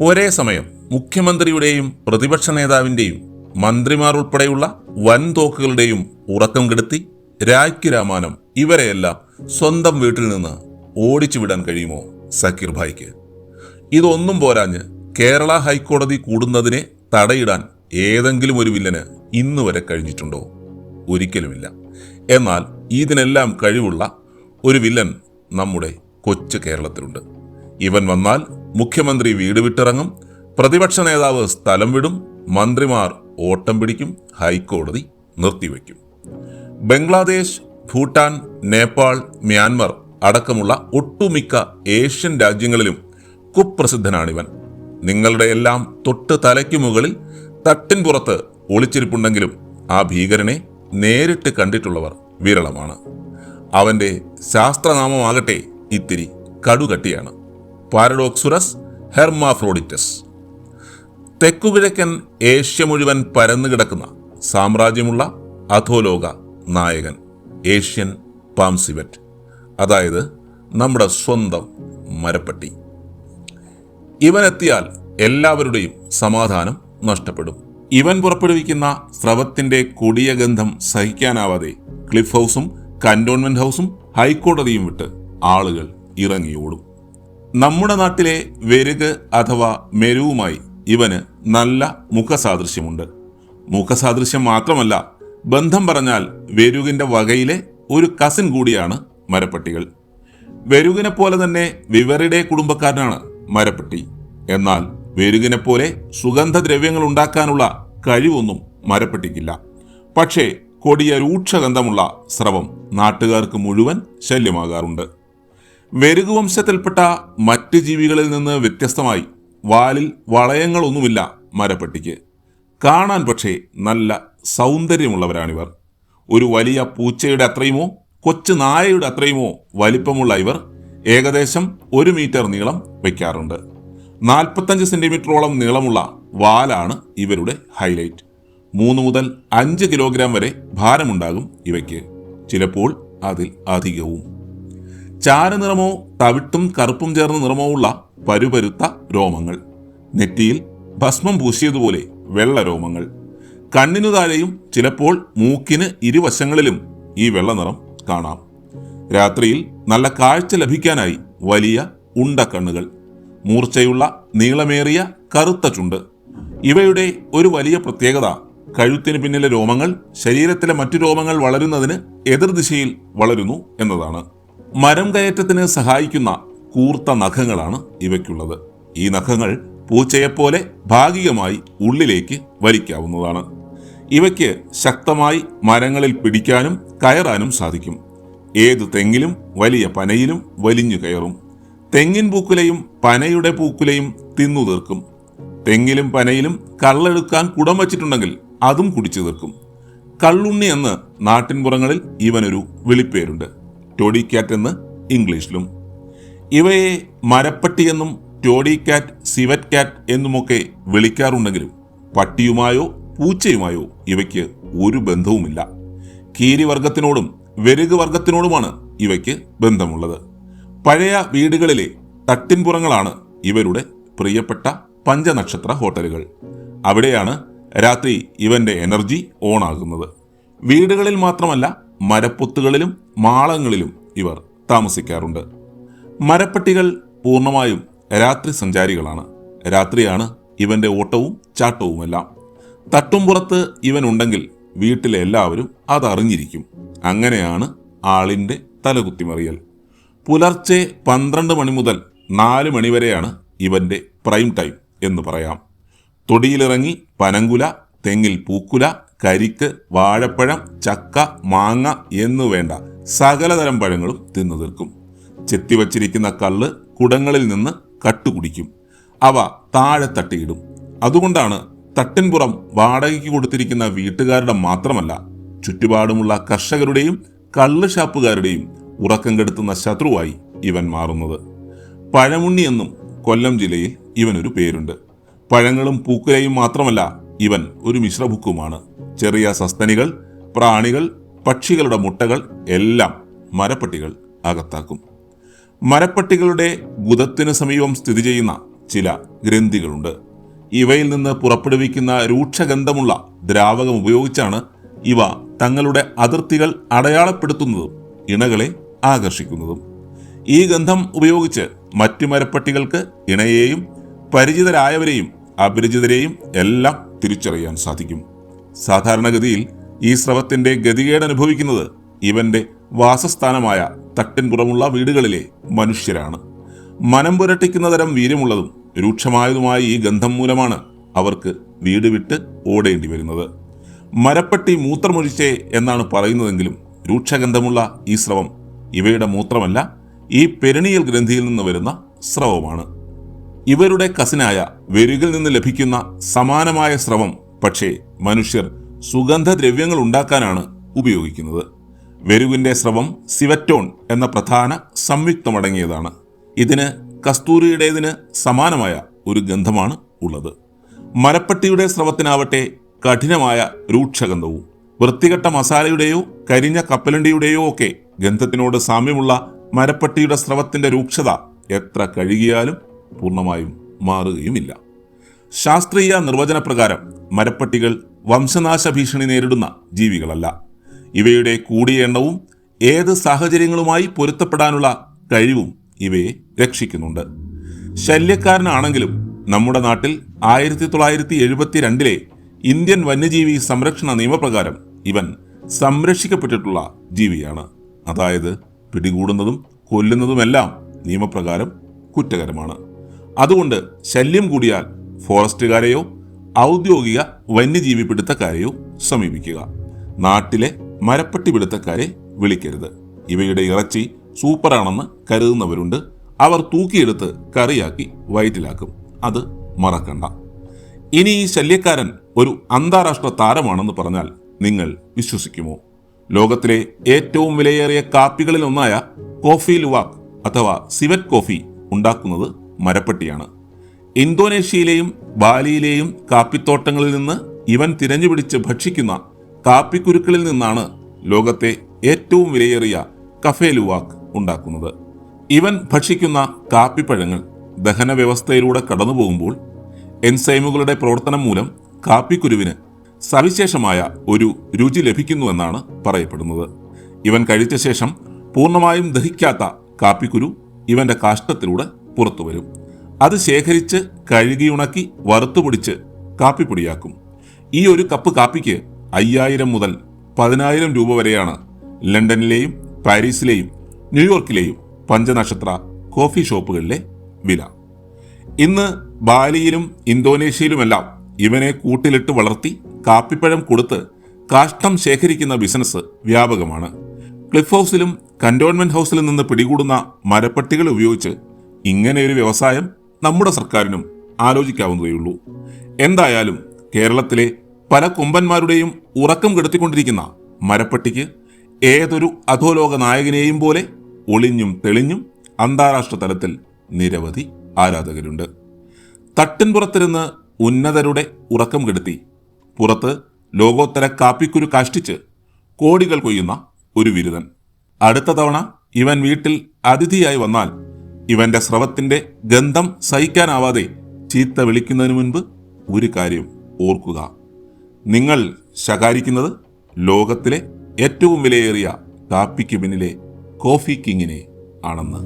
ഒരേ സമയം മുഖ്യമന്ത്രിയുടെയും പ്രതിപക്ഷ നേതാവിന്റെയും മന്ത്രിമാർ ഉൾപ്പെടെയുള്ള വൻതോക്കുകളുടെയും ഉറക്കം കെടുത്തി രായ്ക്ക് രാമാനം ഇവരെയെല്ലാം സ്വന്തം വീട്ടിൽ നിന്ന് ഓടിച്ചു വിടാൻ കഴിയുമോ സക്കീർ ഭായിക്ക്? ഇതൊന്നും പോരാഞ്ഞ് കേരള ഹൈക്കോടതി കൂടുന്നതിനെ തടയിടാൻ ഏതെങ്കിലും ഒരു വില്ലന് ഇന്ന് വരെ കഴിഞ്ഞിട്ടുണ്ടോ? ഒരിക്കലുമില്ല. എന്നാൽ ഇതിനെല്ലാം കഴിവുള്ള ഒരു വില്ലൻ നമ്മുടെ കൊച്ചു കേരളത്തിലുണ്ട്. ഇവൻ വന്നാൽ മുഖ്യമന്ത്രി വീട് വിട്ടിറങ്ങും പ്രതിപക്ഷ നേതാവ് സ്ഥലം വിടും മന്ത്രിമാർ ഓട്ടം പിടിക്കും ഹൈക്കോടതി നിർത്തിവെക്കും. ബംഗ്ലാദേശ് ഭൂട്ടാൻ നേപ്പാൾ മ്യാൻമർ അടക്കമുള്ള ഒട്ടുമിക്ക ഏഷ്യൻ രാജ്യങ്ങളിലും കുപ്രസിദ്ധനാണിവൻ. നിങ്ങളുടെ എല്ലാം തൊട്ട് തലയ്ക്കു മുകളിൽ തട്ടിൻ പുറത്ത് ഒളിച്ചിരിപ്പുണ്ടെങ്കിലും ആ ഭീകരനെ നേരിട്ട് കണ്ടിട്ടുള്ളവർ വിരളമാണ്. അവന്റെ ശാസ്ത്രനാമമാകട്ടെ ഇത്തിരി കടുകട്ടിയാണ്. പാരഡോക്സുറസ് ഹെർമാഫ്രോഡിറ്റസ്. തെക്കുകിഴക്കൻ ഏഷ്യ മുഴുവൻ പരന്നു കിടക്കുന്ന സാമ്രാജ്യമുള്ള അധോലോക നായകൻ ഏഷ്യൻ പാംസിവെറ്റ് അതായത് നമ്മുടെ സ്വന്തം മരപ്പട്ടി. ഇവനെത്തിയാൽ എല്ലാവരുടെയും സമാധാനം നഷ്ടപ്പെടും. ഇവൻ പുറപ്പെടുവിക്കുന്ന സ്രവത്തിന്റെ കൊടിയ ഗന്ധം സഹിക്കാനാവാതെ ക്ലിഫ് ഹൗസും കന്റോൺമെന്റ് ഹൗസും ഹൈക്കോടതിയും വിട്ട് ആളുകൾ ഇറങ്ങിയോടും. നമ്മുടെ നാട്ടിലെ വെരുക് അഥവാ മെരുവുമായി ഇവന് നല്ല മുഖസാദൃശ്യമുണ്ട്. മുഖസാദൃശ്യം മാത്രമല്ല ബന്ധം പറഞ്ഞാൽ വെരുകിന്റെ വകയിലെ ഒരു കസിൻ കൂടിയാണ് മരപ്പട്ടികൾ. വെരുകിനെ പോലെ തന്നെ വിവരുടെ കുടുംബക്കാരനാണ് മരപ്പട്ടി. എന്നാൽ വെരുകിനെ പോലെ സുഗന്ധദ്രവ്യങ്ങൾ ഉണ്ടാക്കാനുള്ള കഴിവൊന്നും മരപ്പട്ടിക്കില്ല. പക്ഷേ കൊടിയ രൂക്ഷഗന്ധമുള്ള സ്രവം നാട്ടുകാർക്ക് മുഴുവൻ ശല്യമാകാറുണ്ട്. വെരുകു വംശത്തിൽപ്പെട്ട മറ്റ് ജീവികളിൽ നിന്ന് വ്യത്യസ്തമായി വാലിൽ വളയങ്ങളൊന്നുമില്ല മരപ്പെട്ടിക്ക്. കാണാൻ പക്ഷേ നല്ല സൗന്ദര്യമുള്ളവരാണിവർ. ഒരു വലിയ പൂച്ചയുടെ അത്രയുമോ കൊച്ചു നായയുടെ അത്രയുമോ വലിപ്പമുള്ള ഇവർ ഏകദേശം ഒരു മീറ്റർ നീളം വയ്ക്കാറുണ്ട്. നാൽപ്പത്തഞ്ച് സെന്റിമീറ്ററോളം നീളമുള്ള വാലാണ് ഇവരുടെ ഹൈലൈറ്റ്. മൂന്ന് മുതൽ അഞ്ച് കിലോഗ്രാം വരെ ഭാരമുണ്ടാകും ഇവയ്ക്ക്. ചിലപ്പോൾ അതിൽ അധികവും. ചാരനിറമോ തവിട്ടും കറുപ്പും ചേർന്ന നിറമോ ഉള്ള പരുപരുത്ത രോമങ്ങൾ. നെറ്റിയിൽ ഭസ്മം പൂശിയതുപോലെ വെള്ള രോമങ്ങൾ. കണ്ണിനു താഴെയും ചിലപ്പോൾ മൂക്കിന് ഇരുവശങ്ങളിലും ഈ വെള്ള നിറം കാണാം. രാത്രിയിൽ നല്ല കാഴ്ച ലഭിക്കാനായി വലിയ ഉണ്ടക്കണ്ണുകൾ മൂർച്ചയുള്ള നീളമേറിയ കറുത്ത ചുണ്ട്. ഇവയുടെ ഒരു വലിയ പ്രത്യേകത കഴുത്തിന് പിന്നിലെ രോമങ്ങൾ ശരീരത്തിലെ മറ്റു രോമങ്ങൾ വളരുന്നതിന് എതിർദിശയിൽ വളരുന്നു എന്നതാണ്. മരം കയറ്റത്തിന് സഹായിക്കുന്ന കൂർത്ത നഖങ്ങളാണ് ഇവയ്ക്കുള്ളത്. ഈ നഖങ്ങൾ പൂച്ചയെപ്പോലെ ഭാഗികമായി ഉള്ളിലേക്ക് വലിക്കാവുന്നതാണ്. ഇവയ്ക്ക് ശക്തമായി മരങ്ങളിൽ പിടിക്കാനും കയറാനും സാധിക്കും. ഏത് തെങ്ങിലും വലിയ പനയിലും വലിഞ്ഞു കയറും. തെങ്ങിൻ പൂക്കുലയും പനയുടെ പൂക്കുലയും തിന്നു തീർക്കും. തെങ്ങിലും പനയിലും കള്ളെടുക്കാൻ കുടം വച്ചിട്ടുണ്ടെങ്കിൽ അതും കുടിച്ചു തീർക്കും. കള്ളുണ്ണി എന്ന് നാട്ടിൻപുറങ്ങളിൽ ഇവനൊരു വിളിപ്പേരുണ്ട്. ടോഡി കാറ്റ് എന്ന് ഇംഗ്ലീഷിലും. ഇവയെ മരപ്പട്ടിയെന്നും ടോഡി കാറ്റ് സിവറ്റ് കാറ്റ് എന്നുമൊക്കെ വിളിക്കാറുണ്ടെങ്കിലും പട്ടിയുമായോ പൂച്ചയുമായോ ഇവയ്ക്ക് ഒരു ബന്ധവുമില്ല. കീരിവർഗത്തിനോടും വെരുക് വർഗത്തിനോടുമാണ് ഇവയ്ക്ക് ബന്ധമുള്ളത്. പഴയ വീടുകളിലെ തട്ടിൻപുറങ്ങളാണ് ഇവരുടെ പ്രിയപ്പെട്ട പഞ്ചനക്ഷത്ര ഹോട്ടലുകൾ. അവിടെയാണ് രാത്രി ഇവന്റെ എനർജി ഓണാകുന്നത് വീടുകളിൽ മാത്രമല്ല മരപ്പൊത്തുകളിലും മാളങ്ങളിലും ഇവർ താമസിക്കാറുണ്ട്. മരപ്പട്ടികൾ പൂർണമായും രാത്രി സഞ്ചാരികളാണ്. രാത്രിയാണ് ഇവന്റെ ഓട്ടവും ചാട്ടവുമെല്ലാം. തട്ടുംപുറത്ത് ഇവൻ ഉണ്ടെങ്കിൽ വീട്ടിലെ എല്ലാവരും അതറിഞ്ഞിരിക്കും. അങ്ങനെയാണ് ആളിന്റെ തലകുത്തിമറിയൽ. പുലർച്ചെ പന്ത്രണ്ട് മണി മുതൽ നാല് മണിവരെയാണ് ഇവന്റെ പ്രൈം ടൈം എന്ന് പറയാം. തൊടിയിലിറങ്ങി പനങ്കുല തെങ്ങിൽ പൂക്കുല കരിക്ക് വാഴപ്പഴം ചക്ക മാങ്ങ എന്നു വേണ്ട സകലതരം പഴങ്ങളും തിന്നു തീർക്കും ചെത്തിവച്ചിരിക്കുന്ന കള്ള് കുടങ്ങളിൽ നിന്ന് കട്ടുകുടിക്കും. അവ താഴെ തട്ടിയിടും. അതുകൊണ്ടാണ് തട്ടിൻപുറം വാടകയ്ക്ക് കൊടുത്തിരിക്കുന്ന വീട്ടുകാരുടെ മാത്രമല്ല ചുറ്റുപാടുമുള്ള കർഷകരുടെയും കള്ള് ഷാപ്പുകാരുടെയും ഉറക്കം കെടുത്തുന്ന ശത്രുവായി ഇവൻ മാറുന്നത്. പഴമുണ്ണി എന്നും കൊല്ലം ജില്ലയിൽ ഇവനൊരു പേരുണ്ട്. പഴങ്ങളും പൂക്കുലയും മാത്രമല്ല ഇവൻ ഒരു മിശ്രഭുക്കുമാണ്. ചെറിയ സസ്തനികൾ പ്രാണികൾ പക്ഷികളുടെ മുട്ടകൾ എല്ലാം മരപ്പട്ടികൾ അകത്താക്കും. മരപ്പട്ടികളുടെ ഗുദത്തിനു സമീപം സ്ഥിതി ചെയ്യുന്ന ചില ഗ്രന്ഥികളുണ്ട്. ഇവയിൽ നിന്ന് പുറപ്പെടുവിക്കുന്ന രൂക്ഷഗന്ധമുള്ള ദ്രാവകം ഉപയോഗിച്ചാണ് ഇവ തങ്ങളുടെ അതിർത്തികൾ അടയാളപ്പെടുത്തുന്നതും ഇണകളെ ആകർഷിക്കുന്നതും. ഈ ഗന്ധം ഉപയോഗിച്ച് മറ്റു മരപ്പട്ടികൾക്ക് ഇണയെയും പരിചിതരായവരെയും അപരിചിതരെയും എല്ലാം തിരിച്ചറിയാൻ സാധിക്കും. സാധാരണഗതിയിൽ ഈ സ്രവത്തിന്റെ ഗതികേട് അനുഭവിക്കുന്നത് ഇവന്റെ വാസസ്ഥാനമായ തട്ടിൻപുറമുള്ള വീടുകളിലെ മനുഷ്യരാണ്. മനം പുരട്ടിക്കുന്ന തരം വീര്യമുള്ളതും രൂക്ഷമായതുമായ ഈ ഗന്ധം മൂലമാണ് അവർക്ക് വീട് വിട്ട് ഓടേണ്ടി വരുന്നത്. മരപ്പെട്ടി മൂത്രമൊഴിച്ചേ എന്നാണ് പറയുന്നതെങ്കിലും രൂക്ഷഗന്ധമുള്ള ഈ സ്രവം ഇവയുടെ മൂത്രമല്ല ഈ പെരണിയൽ ഗ്രന്ഥിയിൽ നിന്ന് വരുന്ന സ്രവമാണ്. ഇവരുടെ കസിനായ വെരുകിൽ നിന്ന് ലഭിക്കുന്ന സമാനമായ സ്രവം പക്ഷേ മനുഷ്യർ സുഗന്ധദ്രവ്യങ്ങൾ ഉണ്ടാക്കാനാണ് ഉപയോഗിക്കുന്നത്. വെരുകിന്റെ സ്രവം സിവറ്റോൺ എന്ന പ്രധാന സംയുക്തമടങ്ങിയതാണ്. ഇതിന് കസ്തൂരിയുടേതിന് സമാനമായ ഒരു ഗന്ധമാണ് ഉള്ളത്. മരപ്പട്ടിയുടെ സ്രവത്തിനാവട്ടെ കഠിനമായ രൂക്ഷഗന്ധവും വൃത്തികെട്ട മസാലയുടെയോ കരിഞ്ഞ കപ്പലണ്ടിയുടെയോ ഒക്കെ ഗന്ധത്തിനോട് സാമ്യമുള്ള മരപ്പട്ടിയുടെ സ്രവത്തിന്റെ രൂക്ഷത എത്ര കഴുകിയാലും പൂർണമായും മാറുകയുമില്ല. ശാസ്ത്രീയ നിർവചനപ്രകാരം മരപ്പട്ടികൾ വംശനാശ ഭീഷണി നേരിടുന്ന ജീവികളല്ല. ഇവയുടെ കൂടിയ എണ്ണവും ഏത് സാഹചര്യങ്ങളുമായി പൊരുത്തപ്പെടാനുള്ള കഴിവും ഇവയെ രക്ഷിക്കുന്നുണ്ട്. ശല്യക്കാരനാണെങ്കിലും നമ്മുടെ നാട്ടിൽ ആയിരത്തി തൊള്ളായിരത്തി എഴുപത്തി രണ്ടിലെ ഇന്ത്യൻ വന്യജീവി സംരക്ഷണ നിയമപ്രകാരം ഇവൻ സംരക്ഷിക്കപ്പെട്ടിട്ടുള്ള ജീവിയാണ്. അതായത് പിടികൂടുന്നതും കൊല്ലുന്നതുമെല്ലാം നിയമപ്രകാരം കുറ്റകരമാണ്. അതുകൊണ്ട് ശല്യം കൂടിയാൽ ഫോറസ്റ്റുകാരെയോ ഔദ്യോഗിക വന്യജീവി പിടുത്തക്കാരെയോ സമീപിക്കുക. നാട്ടിലെ മരപ്പട്ടി പിടുത്തക്കാരെ വിളിക്കരുത്. ഇവയുടെ ഇറച്ചി സൂപ്പറാണെന്ന് കരുതുന്നവരുണ്ട്. അവർ തൂക്കിയെടുത്ത് കറിയാക്കി വയറ്റിലാക്കും. അത് മറക്കണ്ട. ഇനി ഈ ശല്യക്കാരൻ ഒരു അന്താരാഷ്ട്ര താരമാണെന്ന് പറഞ്ഞാൽ നിങ്ങൾ വിശ്വസിക്കുമോ? ലോകത്തിലെ ഏറ്റവും വിലയേറിയ കാപ്പികളിൽ ഒന്നായ കോഫി ലുവാക് അഥവാ സിവറ്റ് കോഫി ഉണ്ടാക്കുന്നത് മരപ്പട്ടിയാണ്. ഇന്തോനേഷ്യയിലെയും ബാലിയിലെയും കാപ്പിത്തോട്ടങ്ങളിൽ നിന്ന് ഇവൻ തിരഞ്ഞുപിടിച്ച് ഭക്ഷിക്കുന്ന കാപ്പിക്കുരുക്കളിൽ നിന്നാണ് ലോകത്തെ ഏറ്റവും വിലയേറിയ കഫേലുവാക്ക് ലുവാക് ഉണ്ടാക്കുന്നത്. ഇവൻ ഭക്ഷിക്കുന്ന കാപ്പിപ്പഴങ്ങൾ ദഹന വ്യവസ്ഥയിലൂടെ കടന്നുപോകുമ്പോൾ എൻസൈമുകളുടെ പ്രവർത്തനം മൂലം കാപ്പിക്കുരുവിന് സവിശേഷമായ ഒരു രുചി ലഭിക്കുന്നുവെന്നാണ് പറയപ്പെടുന്നത്. ഇവൻ കഴിച്ച ശേഷം പൂർണമായും ദഹിക്കാത്ത കാപ്പിക്കുരു ഇവന്റെ കാഷ്ടത്തിലൂടെ പുറത്തു വരും. അത് ശേഖരിച്ച് കഴുകിയുണക്കി വറുത്തുപൊടിച്ച് കാപ്പിപ്പൊടിയാക്കും. ഈ ഒരു കപ്പ് കാപ്പിക്ക് അയ്യായിരം മുതൽ പതിനായിരം രൂപ വരെയാണ് ലണ്ടനിലെയും പാരീസിലെയും ന്യൂയോർക്കിലെയും പഞ്ചനക്ഷത്ര കോഫി ഷോപ്പുകളിലെ വില. ഇന്ന് ബാലിയിലും ഇന്തോനേഷ്യയിലുമെല്ലാം ഇവനെ കൂട്ടിലിട്ട് വളർത്തി കാപ്പിപ്പഴം കൊടുത്ത് കാഷ്ടം ശേഖരിക്കുന്ന ബിസിനസ് വ്യാപകമാണ്. ക്ലിഫ് ഹൗസിലും കന്റോൺമെന്റ് ഹൗസിലും നിന്ന് പിടികൂടുന്ന മരപ്പട്ടികൾ ഉപയോഗിച്ച് ഇങ്ങനെയൊരു വ്യവസായം നമ്മുടെ സർക്കാരിനും ആലോചിക്കാവുന്നതേയുള്ളൂ. എന്തായാലും കേരളത്തിലെ പല കൊമ്പന്മാരുടെയും ഉറക്കം കെടുത്തിക്കൊണ്ടിരിക്കുന്ന മരപ്പട്ടിക്ക് ഏതൊരു അധോലോക നായകനെയും പോലെ ഒളിഞ്ഞും തെളിഞ്ഞും അന്താരാഷ്ട്ര തലത്തിൽ നിരവധി ആരാധകരുണ്ട്. തട്ടിൻപുറത്തിരുന്ന് ഉന്നതരുടെ ഉറക്കം കെടുത്തി പുറത്ത് ലോകോത്തര കാപ്പിക്കുരു കാഷ്ടിച്ച് കോടികൾ കൊയ്യുന്ന ഒരു വിരുദൻ അടുത്ത തവണ ഇവൻ വീട്ടിൽ അതിഥിയായി വന്നാൽ ഇവന്റെ സ്രവത്തിന്റെ ഗന്ധം സഹിക്കാനാവാതെ ചീത്ത വിളിക്കുന്നതിന് മുൻപ് ഒരു കാര്യം ഓർക്കുക. നിങ്ങൾ ശകാരിക്കുന്നത് ലോകത്തിലെ ഏറ്റവും വിലയേറിയ കാപ്പിക്ക് പിന്നിലെ കോഫി കിങ്ങിനെ ആണെന്ന്.